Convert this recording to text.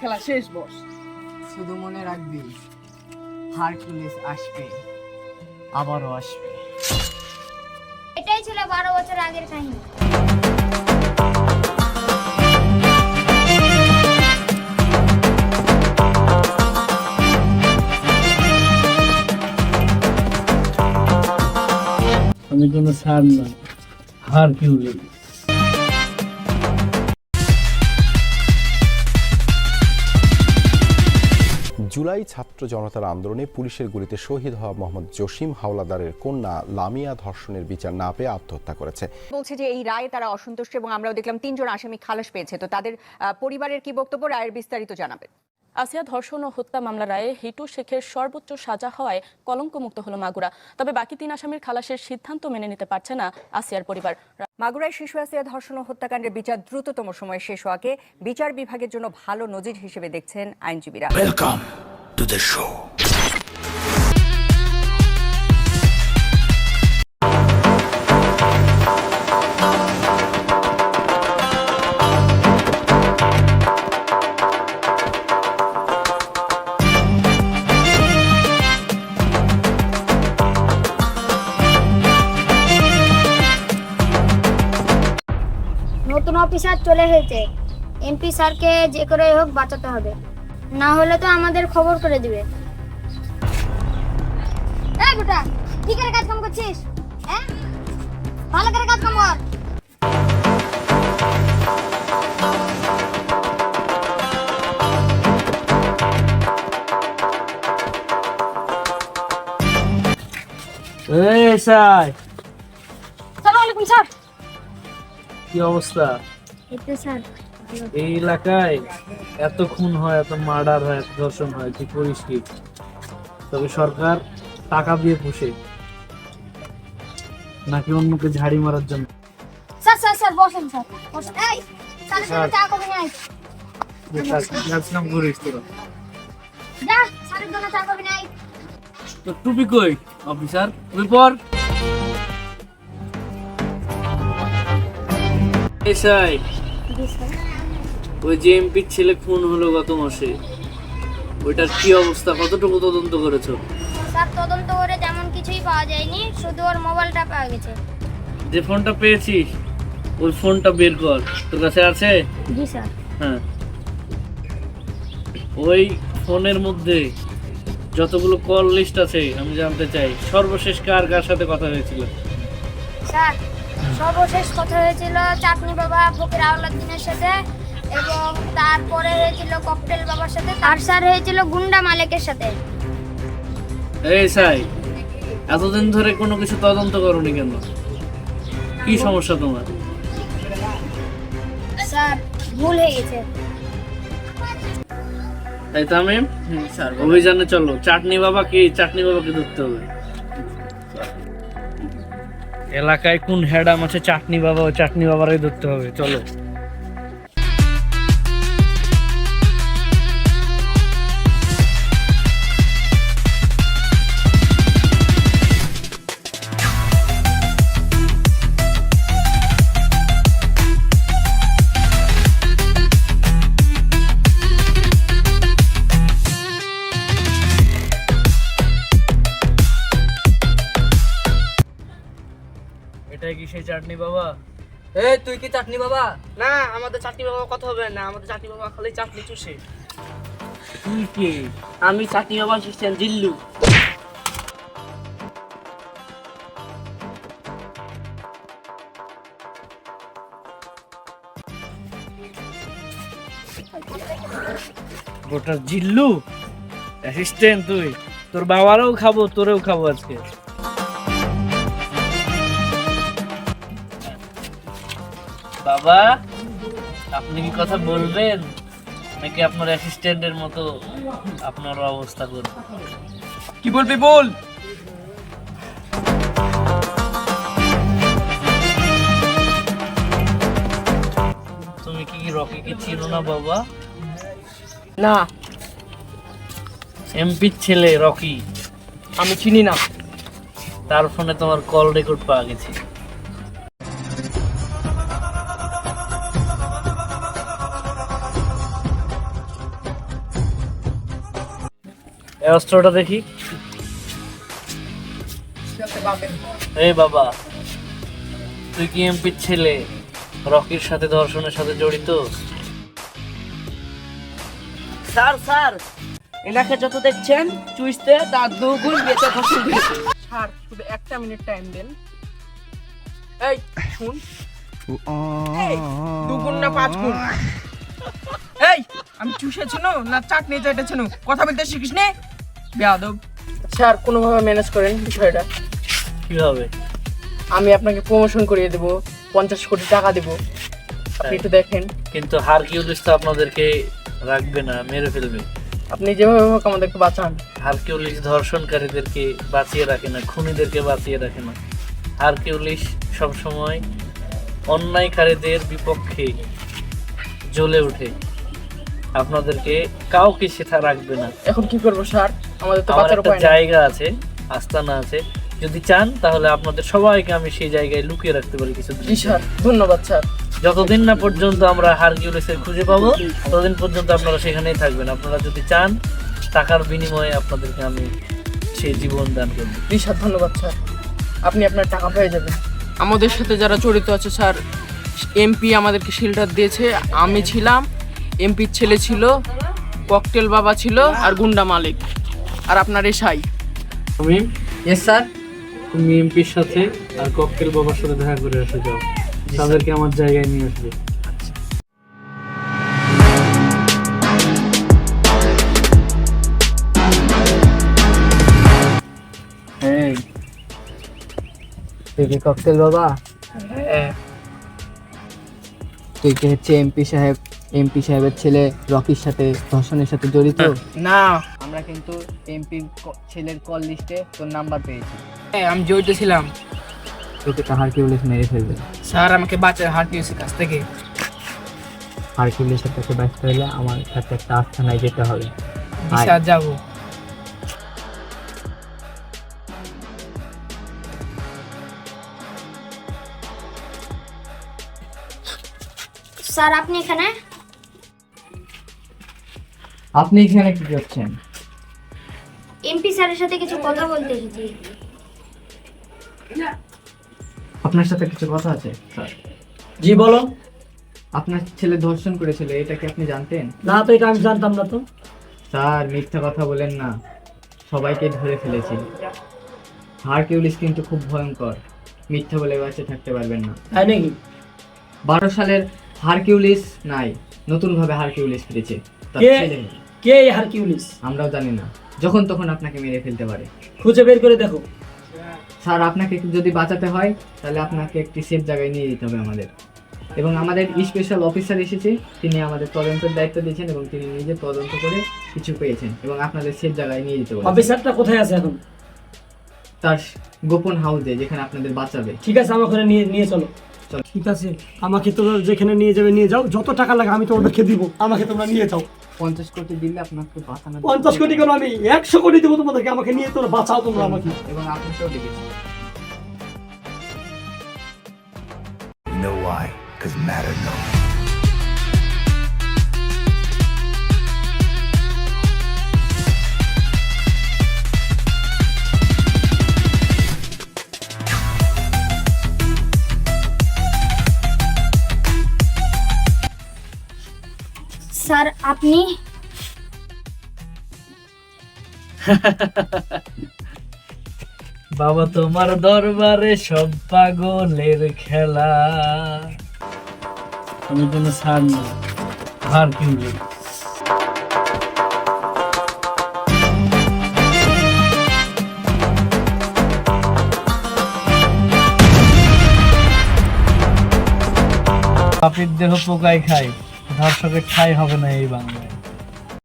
খেলা শেষ বস। শুধু মনে রাখবি হারকুলিস আসবে আবারও আসবে। এটাই ছিল বারো বছর আগের কাহিনী। আমি কোনো সার না হার কিউ জুলাই ছাত্র জনতার আন্দোলনে পুলিশের গুলিতে শহীদ হওয়া মোহাম্মদ জসিম হাওলাদারের কন্যা লামিয়া ধর্ষণের বিচার না পেয়ে আত্মহত্যা করেছে। বলছে যে এই রায়ে তারা অসন্তুষ্ট এবং আমরাও দেখলাম তিনজন আসামি খালাস পেয়েছে। তো তাদের আহ, পরিবারের কি বক্তব্য রায়ের বিস্তারিত জানাবেন। আসিয়া ধর্ষণ ও হত্যা মামলা রায়ে হিটু শেখের সর্বোচ্চ সাজা হওয়ায় কলঙ্কমুক্ত হলো মাগুরা। তবে বাকি তিন আসামির খালাসের সিদ্ধান্ত মেনে নিতে পারছে না আসিয়ার পরিবার। মাগুরায় শিশু আসিয়া ধর্ষণ ও হত্যাকাণ্ডের বিচার দ্রুততম সময়ে শেষ হওয়াকে বিচার বিভাগের জন্য ভালো নজির হিসেবে দেখছেন আইনজীবীরা। The show. নতুন অফিসার চলে এসেছে এমপি স্যারকে যে করে হোক বাঁচাতে হবে না হলে তো আমাদের খবর করে দিবে। এই গোটা কি করে কাজ কাম করছিস? হ্যাঁ? ভালো করে কাজ কাম কর। এই সাই। সালাম আলাইকুম স্যার। কি অবস্থা? এতে স্যার। এই এলাকায় এত খুন হয় এত মার্ডার হয় এত ধর্ষণ হয় তুই করিস কি? তবে সরকার টাকা দিয়ে পুষে নাকি অন্যকে ঝাড়ি মারার জন্য? স্যার স্যার স্যার বসেন স্যার বসেন। এই স্যারের স্যার। চা কবে নাই যে কাজ কাজ কাম করিস তোরা। যা স্যারের জন্য চা কবে নাই তো টুপি কই অফিসার? পর। এসাই ওই যে এমপির ছেলে খুন হলো গত মাসে। ওইটার কি অবস্থা? কতটুকু তদন্ত করেছ? স্যার তদন্ত করে তেমন কিছুই পাওয়া যায়নি শুধু ওর মোবাইলটা পাওয়া গেছে। যে ফোনটা পেয়েছিস ওই ফোনটা বের কর। তোর কাছে আছে? জি স্যার। হ্যাঁ। ওই ফোনের মধ্যে যতগুলো কল লিস্ট আছে আমি জানতে চাই সর্বশেষ কার কার সাথে কথা হয়েছিল? স্যার সর্বশেষ কথা হয়েছিল চাটনি বাবা ফকির আউলাদ্দিনের সাথে এবং তারপরে হয়েছিল ককটেল বাবার সাথে আর স্যার হয়েছিল গুন্ডা মালিকের সাথে। এই সাই এতদিন ধরে কোনো কিছু তদন্ত করনি কেন? কি সমস্যা তোমার? স্যার ভুল হয়ে গেছে। তাই তামিম স্যার অভিযানে চলো। চাটনি বাবা কি? চাটনি বাবাকে ধরতে হবে। এলাকায় কোন হ্যাডাম আছে চাটনি বাবা ও চাটনি বাবারই ধরতে হবে। চলো। কি সেই চাটনি বাবা? এই তুই কি চাটনি বাবা? না আমাদের চাটনি বাবা কথা হবে না আমাদের চাটনি বাবা খালি চাটনি চুষে। তুই কে? আমি চাটনি বাবা সিস্টেম জিল্লু। গোটা জিল্লু অ্যাসিস্ট্যান্ট তুই। তোর বাবারও খাব তোরেও খাব আজকে। বাবা আপনি কি কথা বলবেন? নাকি আপনার অ্যাসিস্ট্যান্টের মতো আপনার অবস্থা করবেন কি বলবি বল? তুমি কি রকিকে চিনো না বাবা? না। এমপির ছেলে রকি। আমি চিনি না। তার ফোনে তোমার কল রেকর্ড পাওয়া গেছে। অস্ত্রটা দেখি। এই বাবা তুই কি এমপির ছেলে? রকির সাথে ধর্ষণের সাথে জড়িত? স্যার স্যার এনাকে যত দেখছেন চুইসতে তার দুগুণ বেঁচে ফসল স্যার শুধু একটা মিনিট টাইম দেন। এই শুন। দুগুণ না পাঁচ গুণ। এই আমি চুষেছিল না চাটনি চাটেছিল কথা বলতে শিখিস নে? বেয়াদব। স্যার কোনোভাবে ম্যানেজ করেন বিষয়টা? কীভাবে? আমি আপনাকে প্রমোশন করিয়ে দেব পঞ্চাশ কোটি টাকা দেব। আপনি একটু দেখেন। কিন্তু হারকিউলিস তো আপনাদেরকে রাখবে না মেরে ফেলবে? আপনি যেভাবে হোক আমাদেরকে বাঁচান। হারকিউলিস ধর্ষণকারীদেরকে বাঁচিয়ে রাখে না খুনিদেরকে বাঁচিয়ে রাখে না? হারকিউলিস সবসময় অন্যায়কারীদের বিপক্ষে জ্বলে ওঠে? আপনাদেরকে কাউকে সেটা রাখবে না। এখন কি করব স্যার? আমাদের তো আমার বাঁচার একটা উপায় নেই। জায়গা আছে আস্তানা আছে। যদি চান তাহলে আপনাদের সবাইকে আমি সেই জায়গায় লুকিয়ে রাখতে পারি কিছু জি স্যার। ধন্যবাদ স্যার। যতদিন না পর্যন্ত আমরা হারকিউলিসের খুঁজে পাবো ততদিন পর্যন্ত আপনারা সেখানেই থাকবেন। আপনারা যদি চান টাকার বিনিময়ে আপনাদেরকে আমি সেই জীবন দান করব। জি স্যার ধন্যবাদ স্যার। আপনি আপনার টাকা পেয়ে যাবেন। আমাদের সাথে যারা জড়িত আছে স্যার এমপি আমাদেরকে শিল্ডার দিয়েছে। আমি ছিলাম এমপির ছেলে ছিল ককটেল বাবা ছিল আর গুন্ডা মালিক। আর আপনার এসাই তুমি ইয়েস স্যার তুমি এমপির সাথে আর ককটেল বাবার সাথে দেখা করে আসে যাও। তাদেরকে আমার জায়গায় নিয়ে আসবে। হ্যাঁ তুই ককটেল বাবা? হ্যাঁ। তুই কি হচ্ছে এমপি সাহেব? এমপি সাহেবের ছেলে রকির সাথে ধর্ষণের সাথে জড়িত? না আমরা কিন্তু এমপি ছেলের কল লিস্টে তোর নাম্বার পেয়েছি। হ্যাঁ, আমি জড়িত ছিলাম। তোকে তো হারকিউলিস মেরে ফেলবে। স্যার আমাকে বাঁচা হারকিউসের কাছ থেকে। হারকিউলিসের কাছে বাঁচতে হলে আমার সাথে একটা আস্থানায় যেতে হবে। স্যার যাব। স্যার আপনি এখানে? আপনি এখানে কি করছেন? এমপি স্যারের সাথে কিছু কথা বলতে এসেছি। আপনার সাথে কিছু কথা আছে স্যার? জি বলো। আপনার ছেলে ধর্ষণ করেছিল এটা কি আপনি জানতেন? না তো এটা আমি জানতাম না তো। স্যার মিথ্যা কথা বলেন না। সবাইকে ধরে ফেলেছি। হারকিউলিস কিন্তু খুব ভয়ঙ্কর। মিথ্যা বলে বাঁচে থাকতে পারবেন না। তাই নাকি? বারো সালের হারকিউলিস নাই। নতুন ভাবে হারকিউলিস ফিরেছে। তার? ছেলে। কে এই হারকিউলিস? আমরাও জানি না। যখন তখন আপনাকে মেরে ফেলতে পারে। খুঁজে বের করে দেখো। স্যার আপনাকে যদি বাঁচাতে হয় তাহলে আপনাকে একটি সেফ জায়গায় নিয়ে যেতে হবে আমাদের। এবং আমাদের স্পেশাল অফিসার এসেছে তিনি আমাদের তদন্তের দায়িত্ব দিয়েছেন এবং তিনি নিজে তদন্ত করে কিছু পেয়েছেন এবং আপনাদের সেফ জায়গায় নিয়ে যেতে বলেছেন। অফিসারটা কোথায় আছে এখন? তার গোপন হাউসে যেখানে আপনাদের বাঁচাবে। ঠিক আছে আমার ওখানে নিয়ে নিয়ে চলো চলো। ঠিক আছে আমাকে তোমরা যেখানে নিয়ে যাবে নিয়ে যাও। যত টাকা লাগে আমি তোমাদেরকে দিব। আমাকে তোমরা নিয়ে যাও। পঞ্চাশ কোটি দিলে আপনাকে বাঁচানো পঞ্চাশ কোটি কেন আমি একশো কোটি দেবো তোমাদেরকে আমাকে নিয়ে তোমরা বাঁচাও তোমরা আমাকে এবং আপনাকেও ডেকেছি know why? Because matter knows. Sir আপনি? বাবা তোমার দরবারে সব পাগলের খেলা। আমি কোনো ছাড় না। হারকিউলিস পাপির দেহ পোকায় খায়। ধর্ষকের ঠাই হবে না এই বাংলায়।